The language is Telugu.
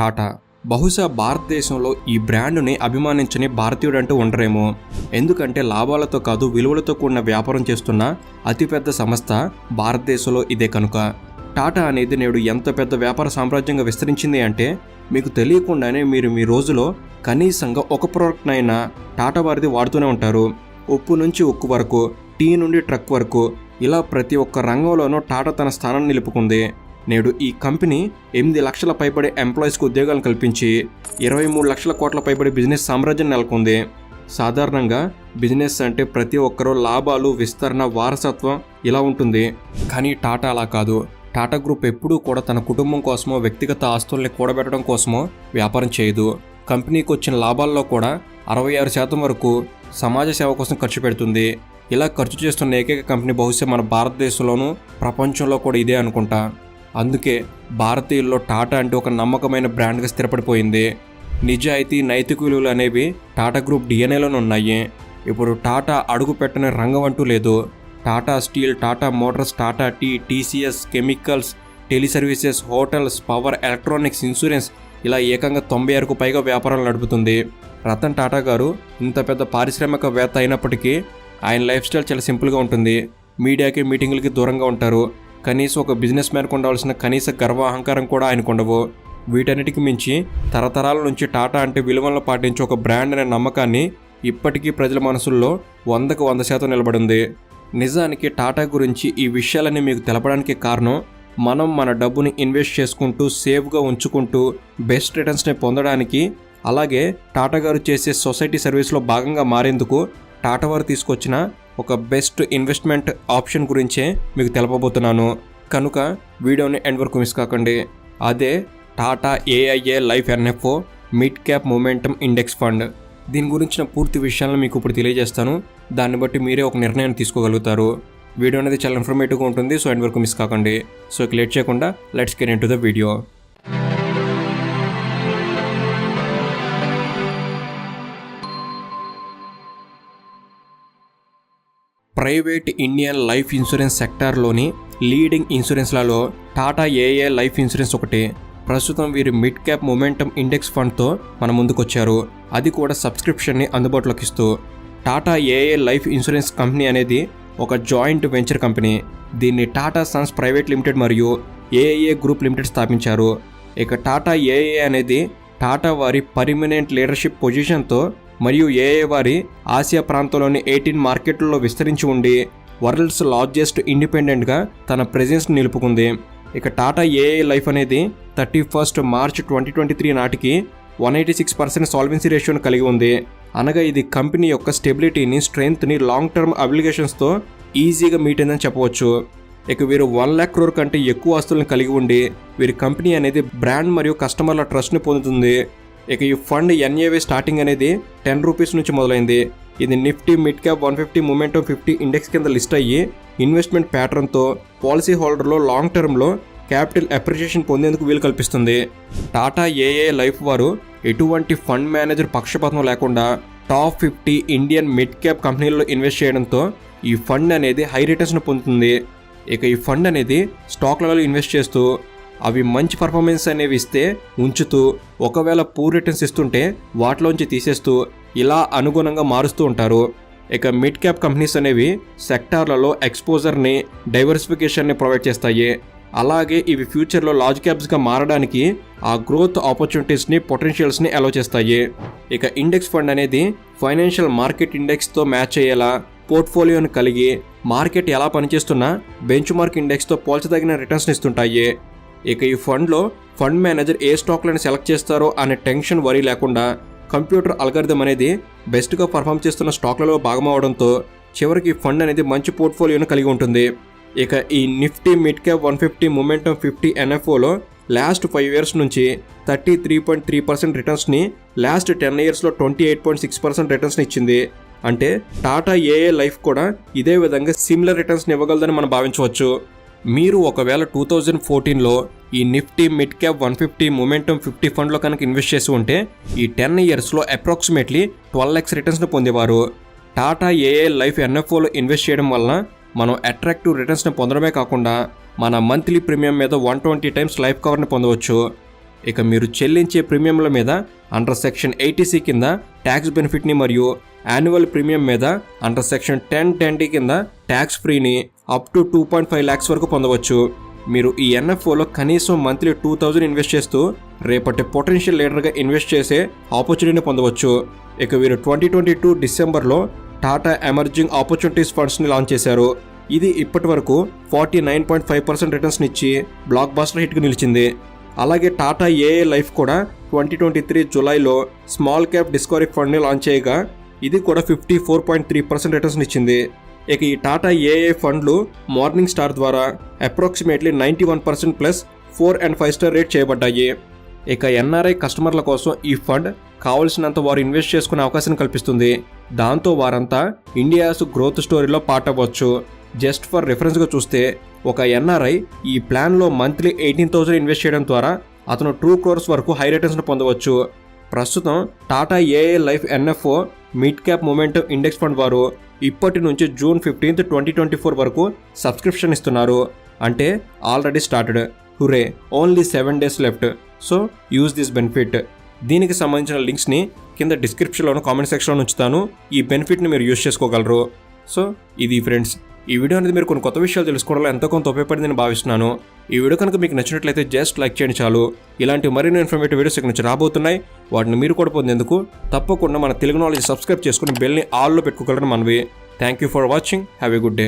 టాటా. బహుశా భారతదేశంలో ఈ బ్రాండ్ని అభిమానించని భారతీయుడంటూ ఉండరేమో. ఎందుకంటే లాభాలతో కాదు విలువలతో కూడిన వ్యాపారం చేస్తున్న అతిపెద్ద సంస్థ భారతదేశంలో ఇదే కనుక. టాటా అనేది నేడు ఎంత పెద్ద వ్యాపార సామ్రాజ్యంగా విస్తరించింది అంటే మీకు తెలియకుండానే మీరు మీ రోజులో కనీసంగా ఒక ప్రోడక్ట్నైనా టాటా వారిది వాడుతూనే ఉంటారు. ఉప్పు నుంచి ఉక్కు వరకు టీ నుండి ట్రక్ వరకు ఇలా ప్రతి ఒక్క రంగంలోనూ టాటా తన స్థానాన్ని నిలుపుకుంది. నేడు ఈ కంపెనీ ఎనిమిది లక్షల పైబడి ఎంప్లాయీస్కి ఉద్యోగాలు కల్పించి ఇరవై మూడు లక్షల కోట్ల పైబడి బిజినెస్ సామ్రాజ్యం నెలకొంది. సాధారణంగా బిజినెస్ అంటే ప్రతి ఒక్కరూ లాభాలు విస్తరణ వారసత్వం ఇలా ఉంటుంది. కానీ టాటా అలా కాదు. టాటా గ్రూప్ ఎప్పుడూ కూడా తన కుటుంబం కోసమో వ్యక్తిగత ఆస్తుల్ని కూడబెట్టడం కోసమో వ్యాపారం చేయదు. కంపెనీకి వచ్చిన లాభాల్లో కూడా అరవై ఆరు శాతం వరకు సమాజ సేవ కోసం ఖర్చు పెడుతుంది. ఇలా ఖర్చు చేస్తున్న ఏకైక కంపెనీ బహుశా మన భారతదేశంలోనూ ప్రపంచంలో కూడా ఇదే అనుకుంటా. అందుకే భారతీయుల్లో టాటా అంటే ఒక నమ్మకమైన బ్రాండ్గా స్థిరపడిపోయింది. నిజాయితీ నైతిక విలువలు అనేవి టాటా గ్రూప్ డిఎన్ఏలోనే ఉన్నాయి. ఇప్పుడు టాటా అడుగు పెట్టని రంగం అంటూ లేదు. Tata steel Tata motors Tata tea TCS chemicals teleservices hotels power electronics insurance ఇలా ఏకంగా తొంభై ఆరుకు పైగా వ్యాపారాలు నడుపుతుంది. రతన్ టాటా గారు ఇంత పెద్ద పారిశ్రామికవేత్త అయినప్పటికీ ఆయన లైఫ్ స్టైల్ చాలా సింపుల్గా ఉంటుంది. మీడియాకి మీటింగులకి దూరంగా ఉంటారు. కనీసం ఒక బిజినెస్ మ్యాన్కు ఉండవలసిన కనీస గర్వ అహంకారం కూడా ఆయనకు ఉండవు. వీటన్నిటికి మించి తరతరాల నుంచి టాటా అంటే విలువలను పాటించే ఒక బ్రాండ్ అనే నమ్మకాన్ని ఇప్పటికీ ప్రజల మనసుల్లో వందకు వంద శాతం నిలబడింది. నిజానికి టాటా గురించి ఈ విషయాలన్నీ మీకు తెలపడానికి కారణం మనం మన డబ్బుని ఇన్వెస్ట్ చేసుకుంటూ సేఫ్గా ఉంచుకుంటూ బెస్ట్ రిటర్న్స్ని పొందడానికి అలాగే టాటా గారు చేసే సొసైటీ సర్వీస్లో భాగంగా మారేందుకు టాటా వారు తీసుకొచ్చిన ఒక బెస్ట్ ఇన్వెస్ట్మెంట్ ఆప్షన్ గురించే మీకు తెలపబోతున్నాను. కనుక వీడియోని ఎండ్ వరకు మిస్ కాకండి. అదే Tata AIA life NFO mid cap momentum index fund దీని గురించిన పూర్తి విషయాలను మీకు ఇప్పుడు తెలియజేస్తాను. దాన్ని బట్టి మీరే ఒక నిర్ణయం తీసుకోగలుగుతారు. వీడియో అనేది చాలా ఇన్ఫర్మేటివ్గా ఉంటుంది సో ఎండ్ వరకు మిస్ కాకండి. సో ఇక లేట్ చేయకుండా let's get in to the video private Indian life insurance సెక్టార్లోని leading ఇన్సూరెన్స్లలో టాటా ఏఏ లైఫ్ ఇన్సూరెన్స్ ఒకటి. ప్రస్తుతం వీరి మిడ్ క్యాప్ మొమెంటం ఇండెక్స్ ఫండ్తో మన ముందుకొచ్చారు. అది కూడా సబ్స్క్రిప్షన్ని అందుబాటులోకి ఇస్తూ. Tata AIA life insurance company అనేది ఒక జాయింట్ వెంచర్ కంపెనీ. దీన్ని టాటా సన్స్ ప్రైవేట్ లిమిటెడ్ మరియు ఏఏఏ గ్రూప్ లిమిటెడ్ స్థాపించారు. ఇక టాటా ఏఏ అనేది టాటా వారి పర్మనెంట్ లీడర్షిప్ పొజిషన్తో మరియు ఏఏ వారి ఆసియా ప్రాంతంలోని ఎయిటీన్ మార్కెట్లలో విస్తరించి ఉండి వరల్డ్స్ లార్జెస్ట్ ఇండిపెండెంట్గా తన ప్రెజెన్స్ నిలుపుకుంది. ఇక టాటా ఏఏ లైఫ్ అనేది thirty first March twenty twenty three నాటికి one eighty six percent solvency రేషియోను కలిగి ఉంది. అనగా ఇది కంపెనీ యొక్క స్టెబిలిటీని స్ట్రెంగ్త్ని లాంగ్ టర్మ్ అబ్లిగేషన్స్తో ఈజీగా మీట్ అయిందని చెప్పవచ్చు. ఇక వీరు వన్ ల్యాక్ క్రోర్ కంటే ఎక్కువ ఆస్తులను కలిగి ఉండి వీరి కంపెనీ అనేది బ్రాండ్ మరియు కస్టమర్ల ట్రస్ట్ని పొందుతుంది. ఇక ఈ ఫండ్ ఎన్ఏవి స్టార్టింగ్ అనేది టెన్ రూపీస్ నుంచి మొదలైంది. ఇది nifty mid cap one fifty momentum fifty index కింద లిస్ట్ అయ్యి ఇన్వెస్ట్మెంట్ ప్యాటర్న్తో పాలసీ హోల్డర్లో లాంగ్ టర్మ్లో క్యాపిటల్ అప్రిషియేషన్ పొందేందుకు వీలు కల్పిస్తుంది. టాటా ఏఏ లైఫ్ వారు ఎటువంటి ఫండ్ మేనేజర్ పక్షపాతం లేకుండా top fifty Indian mid cap కంపెనీల్లో ఇన్వెస్ట్ చేయడంతో ఈ ఫండ్ అనేది హై రిటర్న్స్ను పొందుతుంది. ఇక ఈ ఫండ్ అనేది స్టాక్లలో ఇన్వెస్ట్ చేస్తూ అవి మంచి పర్ఫార్మెన్స్ అనేవి ఇస్తే ఉంచుతూ ఒకవేళ పూర్ రిటర్న్స్ ఇస్తుంటే వాటిలోంచి తీసేస్తూ ఇలా అనుగుణంగా మారుస్తూ ఉంటారు. ఇక మిడ్ క్యాప్ కంపెనీస్ అనేవి సెక్టార్లలో ఎక్స్పోజర్ని డైవర్సిఫికేషన్ని ప్రొవైడ్ చేస్తాయి. అలాగే ఇవి ఫ్యూచర్లో లార్జ్ క్యాప్స్గా మారడానికి ఆ గ్రోత్ ఆపర్చునిటీస్ని పొటెన్షియల్స్ని అలో చేస్తాయి. ఇక ఇండెక్స్ ఫండ్ అనేది ఫైనాన్షియల్ మార్కెట్ ఇండెక్స్తో మ్యాచ్ అయ్యేలా పోర్ట్ఫోలియోను కలిగి మార్కెట్ ఎలా పనిచేస్తున్నా బెంచ్ మార్క్ ఇండెక్స్తో పోల్చదగిన రిటర్న్స్ ఇస్తుంటాయి. ఇక ఈ ఫండ్లో ఫండ్ మేనేజర్ ఏ స్టాక్లను సెలెక్ట్ చేస్తారో అనే టెన్షన్ వరీ లేకుండా కంప్యూటర్ అల్గరిథం అనేది బెస్ట్గా పర్ఫామ్ చేస్తున్న స్టాక్లలో భాగమవడంతో చివరికి ఫండ్ అనేది మంచి పోర్ట్ఫోలియోను కలిగి ఉంటుంది. ఇక ఈ nifty mid cap one fifty momentum fifty ఎన్ఎఫ్ఓలో last five years నుంచి thirty three point three percent రిటర్న్స్ని last ten ఇయర్స్లో twenty eight point six percent రిటర్న్స్ని ఇచ్చింది. అంటే టాటా ఏఏ లైఫ్ కూడా ఇదే విధంగా సిమిలర్ రిటర్న్స్ని ఇవ్వగలదని మనం భావించవచ్చు. మీరు ఒకవేళ టూ థౌజండ్ ఫోర్టీన్లో ఈ Nifty mid cap one fifty momentum fifty ఫండ్లో కనుక ఇన్వెస్ట్ చేసి ఉంటే ఈ టెన్ ఇయర్స్లో అప్రాక్సిమేట్లీ ట్వెల్వ్ ల్యాక్స్ రిటర్న్స్ను పొందేవారు. టాటా ఏఏ లైఫ్ ఎన్ఎఫ్ఓలో ఇన్వెస్ట్ చేయడం వలన మనం అట్రాక్టివ్ రిటర్న్స్ని పొందడమే కాకుండా మన మంత్లీ ప్రీమియం మీద వన్ ట్వంటీ టైమ్స్ లైఫ్ కవర్ని పొందవచ్చు. ఇక మీరు చెల్లించే ప్రీమియంల మీద అండర్ సెక్షన్ ఎయిటీసీ కింద ట్యాక్స్ బెనిఫిట్ని మరియు యాన్యువల్ ప్రీమియం మీద under section ten ten D కింద tax ఫ్రీని up to two point five lakhs వరకు పొందవచ్చు. మీరు ఈ ఎన్ఎఫ్ఓలో కనీసం మంత్లీ టూ థౌజండ్ ఇన్వెస్ట్ చేస్తూ రేపటి పొటెన్షియల్ లీడర్గా ఇన్వెస్ట్ చేసే ఆపర్చునిటీని పొందవచ్చు. ఇక వీరు ట్వంటీ ట్వంటీ టూ డిసెంబర్లో టాటా ఎమర్జింగ్ ఆపర్చునిటీస్ ఫండ్స్ని లాంచ్ చేశారు. ఇది ఇప్పటి వరకు forty nine point five percent రిటర్న్స్ని ఇచ్చి బ్లాక్ బాస్టర్ హిట్కి నిలిచింది. అలాగే టాటా ఏఏ లైఫ్ కూడా ట్వంటీ ట్వంటీ త్రీ జులైలో స్మాల్ క్యాప్ డిస్కవరీ ఫండ్ని లాంచ్ చేయగా ఇది కూడా fifty four point three percent returns ఇచ్చింది. ఇక ఈ టాటా ఏఏ ఫండ్లు మార్నింగ్ స్టార్ ద్వారా approximately ninety one percent plus four and five star rate చేయబడ్డాయి. ఇక ఎన్ఆర్ఐ కస్టమర్ల కోసం ఈ ఫండ్ కావలసినంత వారు ఇన్వెస్ట్ చేసుకునే అవకాశం కల్పిస్తుంది. దాంతో వారంతా ఇండియాస్ గ్రోత్ స్టోరీలో పార్ట్ అవ్వచ్చు. జస్ట్ ఫర్ రిఫరెన్స్గా చూస్తే ఒక ఎన్ఆర్ఐ ఈ ప్లాన్లో మంత్లీ ఎయిటీన్ థౌసండ్ ఇన్వెస్ట్ చేయడం ద్వారా అతను టూ క్రోర్స్ వరకు హై రిటర్న్స్ను పొందవచ్చు. ప్రస్తుతం Tata AIA life NFO mid cap momentum index fund వారు ఇప్పటి నుంచి June fifteenth twenty twenty four వరకు సబ్స్క్రిప్షన్ ఇస్తున్నారు. అంటే already started. Hurry only seven days left. So use this benefit. దీనికి సంబంధించిన లింక్స్ని కింద డిస్క్రిప్షన్లోను కామెంట్ సెక్షన్లో ఉంచుతాను. ఈ బెనిఫిట్ని మీరు యూజ్ చేసుకోగలరు. సో ఇది ఫ్రెండ్స్. ఈ వీడియో అనేది మీరు కొన్ని కొత్త విషయాలు తెలుసుకోవడంలో ఎంతో కొంత ఉపయోగపడిందని భావిస్తున్నాను. ఈ వీడియో కనుక మీకు నచ్చినట్లయితే జస్ట్ లైక్ చేయండి చాలు. ఇలాంటి మరిన్ని ఇన్ఫర్మేటివ్ వీడియోస్ ఇక్కడ నుంచి రాబోతున్నాయి. వాటిని మీరు కూడా పొందేందుకు తప్పకుండా మన తెలుగు నాలెడ్జ్ సబ్స్క్రైబ్ చేసుకుని బెల్ని ఆల్లో పెట్టుకోగలరు మనవి. Thank you for watching have a good day